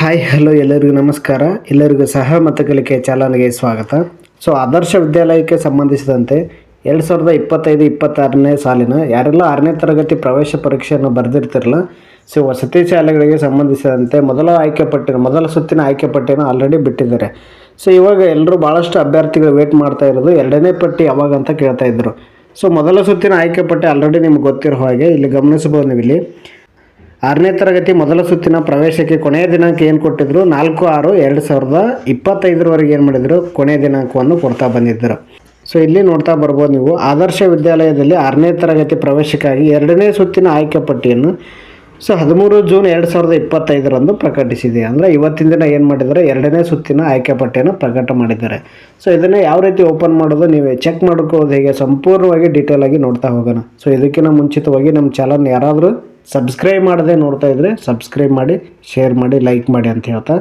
Hi hello ಎಲ್ಲರಿಗೂ ನಮಸ್ಕಾರ. ಎಲ್ಲರಿಗೂ ಸಹ ಮತ ಕಲಿಕೆ ಚಾಲನೆಗೆ ಸ್ವಾಗತ. ಸೊ ಆದರ್ಶ ವಿದ್ಯಾಲಯಕ್ಕೆ ಸಂಬಂಧಿಸಿದಂತೆ ಎರಡು ಸಾವಿರದ ಇಪ್ಪತ್ತೈದು, ಇಪ್ಪತ್ತಾರನೇ ಸಾಲಿನ ಯಾರೆಲ್ಲ ಆರನೇ ತರಗತಿ ಪ್ರವೇಶ ಪರೀಕ್ಷೆಯನ್ನು ಬರೆದಿರ್ತಿರಲ್ಲ ಸೊ ವಸತಿ ಶಾಲೆಗಳಿಗೆ ಸಂಬಂಧಿಸಿದಂತೆ ಮೊದಲ ಆಯ್ಕೆ ಪಟ್ಟಿನ ಮೊದಲ ಸುತ್ತಿನ ಆಯ್ಕೆ ಪಟ್ಟಿನ ಆಲ್ರೆಡಿ ಬಿಟ್ಟಿದ್ದಾರೆ. ಸೊ ಇವಾಗ ಎಲ್ಲರೂ ಭಾಳಷ್ಟು ಅಭ್ಯರ್ಥಿಗಳು ವೇಟ್ ಮಾಡ್ತಾ ಇರೋದು ಎರಡನೇ ಪಟ್ಟಿ ಯಾವಾಗ ಅಂತ ಕೇಳ್ತಾ ಇದ್ದರು ಸೊ ಮೊದಲ ಸುತ್ತಿನ ಆಯ್ಕೆ ಪಟ್ಟಿ ಆಲ್ರೆಡಿ ನಿಮ್ಗೆ ಗೊತ್ತಿರೋ ಹಾಗೆ ಇಲ್ಲಿ ಗಮನಿಸಬಹುದು ನೀವು ಇಲ್ಲಿ. ಆರನೇ ತರಗತಿ ಮೊದಲ ಸುತ್ತಿನ ಪ್ರವೇಶಕ್ಕೆ ಕೊನೆಯ ದಿನಾಂಕ ಏನು ಕೊಟ್ಟಿದ್ರು? ನಾಲ್ಕು, ಆರು, ಎರಡು ಸಾವಿರದ ಇಪ್ಪತ್ತೈದರವರೆಗೆ ಏನು ಮಾಡಿದರು? ಕೊನೆಯ ದಿನಾಂಕವನ್ನು ಕೊಡ್ತಾ ಬಂದಿದ್ದರು. ಸೊ ಇಲ್ಲಿ ನೋಡ್ತಾ ಬರ್ಬೋದು ನೀವು, ಆದರ್ಶ ವಿದ್ಯಾಲಯದಲ್ಲಿ ಆರನೇ ತರಗತಿ ಪ್ರವೇಶಕ್ಕಾಗಿ ಎರಡನೇ ಸುತ್ತಿನ ಆಯ್ಕೆ ಪಟ್ಟಿಯನ್ನು ಸೊ, ಹದಿಮೂರು ಜೂನ್ ಎರಡು ಸಾವಿರದ ಇಪ್ಪತ್ತೈದರಂದು ಪ್ರಕಟಿಸಿದೆ. ಅಂದರೆ ಇವತ್ತಿನ ದಿನ ಏನು ಮಾಡಿದರೆ ಎರಡನೇ ಸುತ್ತಿನ ಆಯ್ಕೆ ಪಟ್ಟಿಯನ್ನು ಪ್ರಕಟ ಮಾಡಿದ್ದಾರೆ. ಸೊ ಇದನ್ನು ಯಾವ ರೀತಿ ಓಪನ್ ಮಾಡೋದು? ನೀವೇ ಚೆಕ್ ಮಾಡ್ಕೋದು ಹೇಗೆ? ಸಂಪೂರ್ಣವಾಗಿ ಡೀಟೇಲಾಗಿ ನೋಡ್ತಾ ಹೋಗೋಣ. ಸೊ ಇದಕ್ಕಿಂತ ಮುಂಚಿತವಾಗಿ ನಮ್ಮ ಚಾನಲ್ ಯಾರಾದರೂ ಸಬ್ಸ್ಕ್ರೈಬ್ ಮಾಡದೆ ನೋಡ್ತಾ ಇದ್ದರೆ ಸಬ್ಸ್ಕ್ರೈಬ್ ಮಾಡಿ ಶೇರ್ ಮಾಡಿ ಲೈಕ್ ಮಾಡಿ ಅಂತ ಹೇಳ್ತಾ.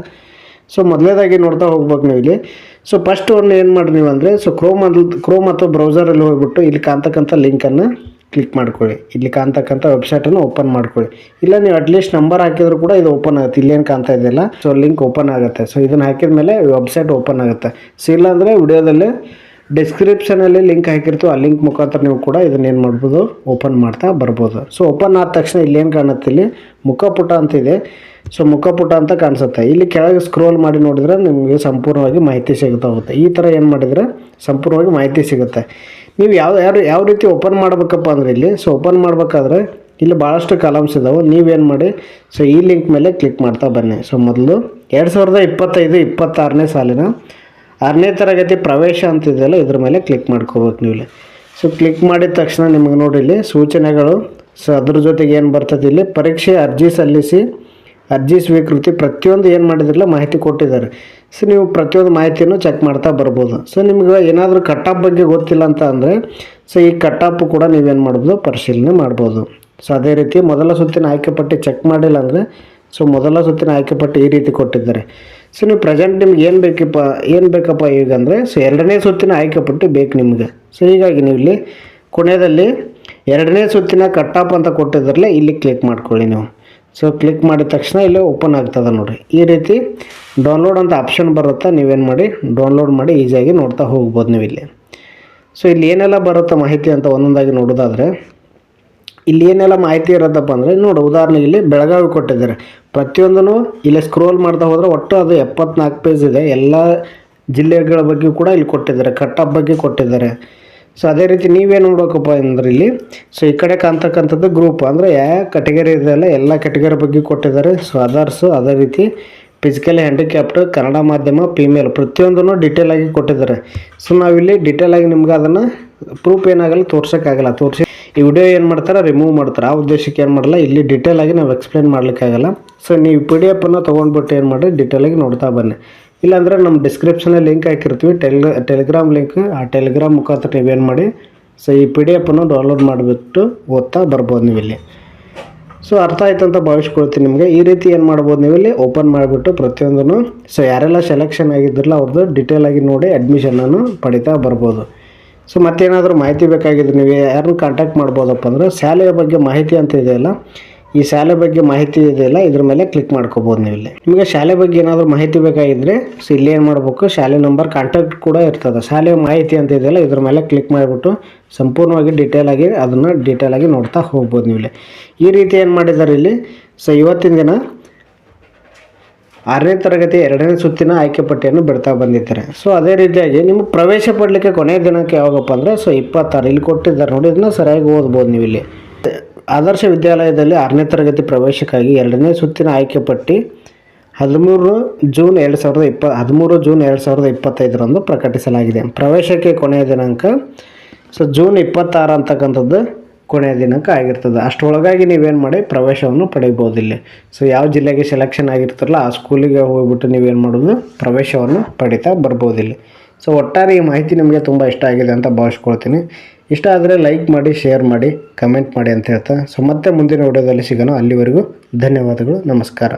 ಸೊ ಮೊದಲೇದಾಗಿ ನೋಡ್ತಾ ಹೋಗ್ಬೇಕು ನೀವು ಇಲ್ಲಿ. ಸೊ ಫಸ್ಟ್ ಒಂದು ಏನು ಮಾಡಿ ನೀವು ಅಂದರೆ ಸೊ ಕ್ರೋಮ್ ಅಲ್ಲಿ ಕ್ರೋಮ್ ಅಥವಾ ಬ್ರೌಸರಲ್ಲಿ ಹೋಗ್ಬಿಟ್ಟು ಇಲ್ಲಿ ಕಾಣ್ತಕ್ಕಂಥ ಲಿಂಕನ್ನು ಕ್ಲಿಕ್ ಮಾಡ್ಕೊಳ್ಳಿ. ಇಲ್ಲಿ ಕಾಣ್ತಕ್ಕಂಥ ವೆಬ್ಸೈಟನ್ನು ಓಪನ್ ಮಾಡ್ಕೊಳ್ಳಿ. ಇಲ್ಲ ನೀವು ಅಟ್ಲೀಸ್ಟ್ ನಂಬರ್ ಹಾಕಿದ್ರು ಕೂಡ ಇದು ಓಪನ್ ಆಗುತ್ತೆ. ಇಲ್ಲೇನು ಕಾಣ್ತಾ ಇದೆಯಲ್ಲ ಸೊ ಲಿಂಕ್ ಓಪನ್ ಆಗುತ್ತೆ. ಸೊ ಇದನ್ನು ಹಾಕಿದ ಮೇಲೆ ವೆಬ್ಸೈಟ್ ಓಪನ್ ಆಗುತ್ತೆ. ಸೊ ಇಲ್ಲಾಂದರೆ ವಿಡಿಯೋದಲ್ಲಿ ಡಿಸ್ಕ್ರಿಪ್ಷನಲ್ಲಿ ಲಿಂಕ್ ಹಾಕಿರ್ತೀವಿ, ಆ ಲಿಂಕ್ ಮುಖಾಂತರ ನೀವು ಕೂಡ ಇದನ್ನ ಏನು ಮಾಡ್ಬೋದು ಓಪನ್ ಮಾಡ್ತಾ ಬರ್ಬೋದು. ಸೊ ಓಪನ್ ಆದ ತಕ್ಷಣ ಇಲ್ಲಿ ಏನು ಕಾಣುತ್ತೆ? ಇಲ್ಲಿ ಮುಖಪುಟ ಅಂತ ಇದೆ. ಸೊ ಮುಖಪುಟ ಅಂತ ಕಾಣಿಸುತ್ತೆ. ಇಲ್ಲಿ ಕೆಳಗೆ ಸ್ಕ್ರೋಲ್ ಮಾಡಿ ನೋಡಿದ್ರೆ ನಿಮಗೆ ಸಂಪೂರ್ಣವಾಗಿ ಮಾಹಿತಿ ಸಿಗುತ್ತಾ ಹೋಗುತ್ತೆ. ಈ ಥರ ಏನು ಮಾಡಿದರೆ ಸಂಪೂರ್ಣವಾಗಿ ಮಾಹಿತಿ ಸಿಗುತ್ತೆ. ನೀವು ಯಾವ ಯಾರು ಯಾವ ರೀತಿ ಓಪನ್ ಮಾಡಬೇಕಪ್ಪ ಅಂದರೆ ಇಲ್ಲಿ ಸೊ ಓಪನ್ ಮಾಡಬೇಕಾದ್ರೆ ಇಲ್ಲಿ ಭಾಳಷ್ಟು ಕಾಲಮ್ಸ್ ಇದಾವೆ. ನೀವೇನು ಮಾಡಿ ಸೊ ಈ ಲಿಂಕ್ ಮೇಲೆ ಕ್ಲಿಕ್ ಮಾಡ್ತಾ ಬನ್ನಿ. ಸೊ ಮೊದಲು ಎರಡು ಸಾವಿರದ ಇಪ್ಪತ್ತೈದು, ಇಪ್ಪತ್ತಾರನೇ ಸಾಲಿನ ಆರನೇ ತರಗತಿ ಪ್ರವೇಶ ಅಂತಿದೆಯಲ್ಲ ಇದ್ರ ಮೇಲೆ ಕ್ಲಿಕ್ ಮಾಡ್ಕೋಬೇಕು ನೀವು ಸೊ ಕ್ಲಿಕ್ ಮಾಡಿದ ತಕ್ಷಣ ನಿಮಗೆ ನೋಡಿ ಇಲ್ಲಿ ಸೂಚನೆಗಳು. ಸೊ ಅದ್ರ ಜೊತೆಗೆ ಏನು ಬರ್ತದೆ ಇಲ್ಲಿ? ಪರೀಕ್ಷೆ ಅರ್ಜಿ ಸಲ್ಲಿಸಿ, ಅರ್ಜಿ ಸ್ವೀಕೃತಿ ಪ್ರತಿಯೊಂದು ಏನು ಮಾಡಿದ್ರಲ್ಲ, ಮಾಹಿತಿ ಕೊಟ್ಟಿದ್ದಾರೆ. ಸೊ ನೀವು ಪ್ರತಿಯೊಂದು ಮಾಹಿತಿಯನ್ನು ಚೆಕ್ ಮಾಡ್ತಾ ಬರ್ಬೋದು. ಸೊ ನಿಮ್ಗೆ ಏನಾದರೂ ಕಟ್ಟಾಪ್ ಬಗ್ಗೆ ಗೊತ್ತಿಲ್ಲ ಅಂತ ಅಂದರೆ ಸೊ ಈ ಕಟ್ಟಾಪು ಕೂಡ ನೀವೇನು ಮಾಡ್ಬೋದು? ಪರಿಶೀಲನೆ ಮಾಡ್ಬೋದು. ಸೊ ಅದೇ ರೀತಿ ಮೊದಲ ಸುತ್ತಿನ ಆಯ್ಕೆ ಪಟ್ಟಿ ಚೆಕ್ ಮಾಡಿಲ್ಲ ಅಂದರೆ ಸೊ ಮೊದಲ ಸುತ್ತಿನ ಆಯ್ಕೆ ಪಟ್ಟಿ ಈ ರೀತಿ ಕೊಟ್ಟಿದ್ದಾರೆ. ಸೊ ನೀವು ಪ್ರೆಸೆಂಟ್ ನಿಮ್ಗೆ ಏನು ಬೇಕಪ್ಪ ಏನು ಬೇಕಪ್ಪ ಈಗ ಅಂದರೆ ಸೊ ಎರಡನೇ ಸುತ್ತಿನ ಆಯ್ಕೆ ಪಟ್ಟಿ ಬೇಕು ನಿಮಗೆ. ಸೊ ಹೀಗಾಗಿ ನೀವು ಇಲ್ಲಿ ಕೊನೆಯಲ್ಲಿ ಎರಡನೇ ಸುತ್ತಿನ ಕಟ್ಟಪ್ ಅಂತ ಕೊಟ್ಟಿದ್ರಲ್ಲ, ಇಲ್ಲಿ ಕ್ಲಿಕ್ ಮಾಡ್ಕೊಳ್ಳಿ ನೀವು. ಸೊ ಕ್ಲಿಕ್ ಮಾಡಿದ ತಕ್ಷಣ ಇಲ್ಲಿ ಓಪನ್ ಆಗ್ತದೆ ನೋಡಿರಿ. ಈ ರೀತಿ ಡೌನ್ಲೋಡ್ ಅಂತ ಆಪ್ಷನ್ ಬರುತ್ತೆ, ನೀವೇನು ಮಾಡಿ ಡೌನ್ಲೋಡ್ ಮಾಡಿ ಈಸಿಯಾಗಿ ನೋಡ್ತಾ ಹೋಗ್ಬೋದು ನೀವು ಇಲ್ಲಿ. ಸೊ ಇಲ್ಲಿ ಏನೆಲ್ಲ ಬರುತ್ತೆ ಮಾಹಿತಿ ಅಂತ ಒಂದೊಂದಾಗಿ ನೋಡೋದಾದರೆ ಇಲ್ಲಿ ಏನೆಲ್ಲ ಮಾಹಿತಿ ಇರೋದಪ್ಪ ಅಂದರೆ ನೋಡು, ಉದಾಹರಣೆಗೆ ಇಲ್ಲಿ ಬೆಳಗಾವಿ ಕೊಟ್ಟಿದ್ದಾರೆ. ಪ್ರತಿಯೊಂದನ್ನು ಇಲ್ಲಿ ಸ್ಕ್ರೋಲ್ ಮಾಡ್ತಾ ಹೋದರೆ ಒಟ್ಟು ಅದು ಎಪ್ಪತ್ನಾಲ್ಕು ಪೇಜ್ ಇದೆ. ಎಲ್ಲ ಜಿಲ್ಲೆಗಳ ಬಗ್ಗೆ ಕೂಡ ಇಲ್ಲಿ ಕೊಟ್ಟಿದ್ದಾರೆ ಕಟ್ಟಪ್ ಬಗ್ಗೆ ಕೊಟ್ಟಿದ್ದಾರೆ. ಸೊ ಅದೇ ರೀತಿ ನೀವೇನು ನೋಡೋಕಪ್ಪ ಅಂದ್ರೆ ಇಲ್ಲಿ ಸೊ ಈ ಕಡೆ ಕಾಣ್ತಕ್ಕಂಥದ್ದು ಗ್ರೂಪ್ ಅಂದರೆ ಯಾವ ಕೆಟಗರಿ ಇದೆಯಲ್ಲ ಎಲ್ಲ ಕೆಟಗರಿ ಬಗ್ಗೆ ಕೊಟ್ಟಿದ್ದಾರೆ. ಸೊ ಅದರ್ಸು ಅದೇ ರೀತಿ ಫಿಸಿಕಲಿ ಹ್ಯಾಂಡಿಕ್ಯಾಪ್ಟ್ ಕನ್ನಡ ಮಾಧ್ಯಮ ಫಿಮೇಲ್ ಪ್ರತಿಯೊಂದನ್ನು ಡೀಟೇಲ್ ಆಗಿ ಕೊಟ್ಟಿದ್ದಾರೆ. ಸೊ ನಾವಿಲ್ಲಿ ಡೀಟೇಲ್ ಆಗಿ ನಿಮ್ಗೆ ಅದನ್ನು ಪ್ರೂಫ್ ಏನಾಗಲ್ಲ, ತೋರ್ಸೋಕ್ಕಾಗಲ್ಲ. ತೋರಿಸಿ ಈ ವಿಡಿಯೋ ಏನು ಮಾಡ್ತಾರೆ? ರಿಮೂವ್ ಮಾಡ್ತಾರೆ. ಆ ಉದ್ದೇಶಕ್ಕೆ ಏನು ಮಾಡಲ್ಲ? ಇಲ್ಲಿ ಡಿಟೇಲ್ ಆಗಿ ನಾವು ಎಕ್ಸ್ಪ್ಲೇನ್ ಮಾಡಲಿಕ್ಕಾಗಲ್ಲ. ಸೊ ನೀವು ಪಿ ಡಿ ಎಫನ್ನು ತೊಗೊಂಡ್ಬಿಟ್ಟು ಏನು ಮಾಡಿ ಡಿಟೇಲ್ ಆಗಿ ನೋಡ್ತಾ ಬನ್ನಿ. ಇಲ್ಲಾಂದರೆ ನಮ್ಮ ಡಿಸ್ಕ್ರಿಪ್ಷನಲ್ಲಿ ಲಿಂಕ್ ಹಾಕಿರ್ತೀವಿ. ಟೆಲ್ ಟೆಲಿಗ್ರಾಮ್ ಲಿಂಕ್ ಆ ಟೆಲಿಗ್ರಾಮ್ ಮುಖಾಂತರ ನೀವೇನು ಮಾಡಿ? ಸೊ ಈ ಪಿ ಡಿ ಎಫನ್ನು ಡೌನ್ಲೋಡ್ ಮಾಡಿಬಿಟ್ಟು ಓದ್ತಾ ಬರ್ಬೋದು ನೀವು ಇಲ್ಲಿ. ಸೊ ಅರ್ಥ ಆಯ್ತು ಅಂತ ಭಾವಿಸ್ಕೊಳ್ತೀನಿ ನಿಮಗೆ. ಈ ರೀತಿ ಏನು ಮಾಡ್ಬೋದು ನೀವು ಇಲ್ಲಿ? ಓಪನ್ ಮಾಡಿಬಿಟ್ಟು ಪ್ರತಿಯೊಂದನ್ನು. ಸೊ ಯಾರೆಲ್ಲ ಸೆಲೆಕ್ಷನ್ ಆಗಿದ್ರಲ್ಲ, ಅವ್ರದ್ದು ಡಿಟೇಲಾಗಿ ನೋಡಿ ಅಡ್ಮಿಷನನ್ನು ಪಡಿತಾ ಬರ್ಬೋದು. ಸೊ ಮತ್ತೇನಾದರೂ ಮಾಹಿತಿ ಬೇಕಾಗಿದ್ರೆ ನೀವು ಯಾರನ್ನು ಕಾಂಟ್ಯಾಕ್ಟ್ ಮಾಡ್ಬೋದಪ್ಪ ಅಂದರೆ ಶಾಲೆಯ ಬಗ್ಗೆ ಮಾಹಿತಿ ಅಂತ ಇದೆಯಲ್ಲ ಈ ಶಾಲೆ ಬಗ್ಗೆ ಮಾಹಿತಿ ಇದೆಯಲ್ಲ ಇದ್ರ ಮೇಲೆ ಕ್ಲಿಕ್ ಮಾಡ್ಕೋಬೋದು ನೀವು ಇಲ್ಲಿ. ನಿಮಗೆ ಶಾಲೆ ಬಗ್ಗೆ ಏನಾದರೂ ಮಾಹಿತಿ ಬೇಕಾಗಿದ್ದರೆ ಸೊ ಇಲ್ಲಿ ಏನು ಮಾಡಬೇಕು, ಶಾಲೆ ನಂಬರ್ ಕಾಂಟ್ಯಾಕ್ಟ್ ಕೂಡ ಇರ್ತದೆ. ಶಾಲೆ ಮಾಹಿತಿ ಅಂತ ಇದೆಯಲ್ಲ ಇದ್ರ ಮೇಲೆ ಕ್ಲಿಕ್ ಮಾಡಿಬಿಟ್ಟು ಸಂಪೂರ್ಣವಾಗಿ ಡೀಟೇಲ್ ಆಗಿ ಅದನ್ನು ಡೀಟೇಲಾಗಿ ನೋಡ್ತಾ ಹೋಗ್ಬೋದು ನೀವು ಇಲ್ಲಿ. ಈ ರೀತಿ ಏನು ಮಾಡಿದ್ದಾರೆ ಇಲ್ಲಿ? ಸೊ ಇವತ್ತಿನ ದಿನ ಆರನೇ ತರಗತಿ ಎರಡನೇ ಸುತ್ತಿನ ಆಯ್ಕೆ ಪಟ್ಟಿಯನ್ನು ಬಿಡ್ತಾ ಬಂದಿದ್ದಾರೆ. ಸೊ ಅದೇ ರೀತಿಯಾಗಿ ನಿಮಗೆ ಪ್ರವೇಶ ಪಡಲಿಕ್ಕೆ ಕೊನೆಯ ದಿನಾಂಕ ಯಾವಾಗಪ್ಪ ಅಂದರೆ ಸೊ ಇಪ್ಪತ್ತಾರು ಇಲ್ಲಿ ಕೊಟ್ಟಿದ್ದಾರೆ. ನೋಡಿ, ಇದನ್ನ ಸರಿಯಾಗಿ ಓದ್ಬೋದು ನೀವು ಇಲ್ಲಿ. ಆದರ್ಶ ವಿದ್ಯಾಲಯದಲ್ಲಿ ಆರನೇ ತರಗತಿ ಪ್ರವೇಶಕ್ಕಾಗಿ ಎರಡನೇ ಸುತ್ತಿನ ಆಯ್ಕೆ ಪಟ್ಟಿ ಹದಿಮೂರು ಜೂನ್ ಎರಡು ಸಾವಿರದ ಇಪ್ಪ, ಹದಿಮೂರು ಜೂನ್ ಎರಡು ಸಾವಿರದ ಇಪ್ಪತ್ತೈದರಂದು ಪ್ರಕಟಿಸಲಾಗಿದೆ. ಪ್ರವೇಶಕ್ಕೆ ಕೊನೆಯ ದಿನಾಂಕ ಸೊ ಜೂನ್ ಇಪ್ಪತ್ತಾರು ಅಂತಕ್ಕಂಥದ್ದು. ಕೊನೆಯ ದಿನಾಂಕ ಆಗಿರ್ತದೆ. ಅಷ್ಟರೊಳಗಾಗಿ ನೀವೇನು ಮಾಡಿ ಪ್ರವೇಶವನ್ನು ಪಡೆಯಬಹುದು ಇಲ್ಲಿ ಸೊ ಯಾವ ಜಿಲ್ಲೆಗೆ ಸೆಲೆಕ್ಷನ್ ಆಗಿರ್ತಾರಲ್ಲ, ಆ ಸ್ಕೂಲಿಗೆ ಹೋಗಿಬಿಟ್ಟು ನೀವೇನು ಮಾಡೋದು? ಪ್ರವೇಶವನ್ನು ಪಡಿತಾ ಬರ್ಬೋದು ಇಲ್ಲಿ ಸೊ ಒಟ್ಟಾರೆ ಈ ಮಾಹಿತಿ ನಿಮಗೆ ತುಂಬ ಇಷ್ಟ ಆಗಿದೆ ಅಂತ ಭಾವಿಸ್ಕೊಳ್ತೀನಿ. ಇಷ್ಟ ಆದರೆ ಲೈಕ್ ಮಾಡಿ ಶೇರ್ ಮಾಡಿ ಕಮೆಂಟ್ ಮಾಡಿ ಅಂತ ಹೇಳ್ತಾ. ಸೊ ಮತ್ತೆ ಮುಂದಿನ ವಿಡಿಯೋದಲ್ಲಿ ಸಿಗೋಣ. ಅಲ್ಲಿವರೆಗೂ ಧನ್ಯವಾದಗಳು, ನಮಸ್ಕಾರ.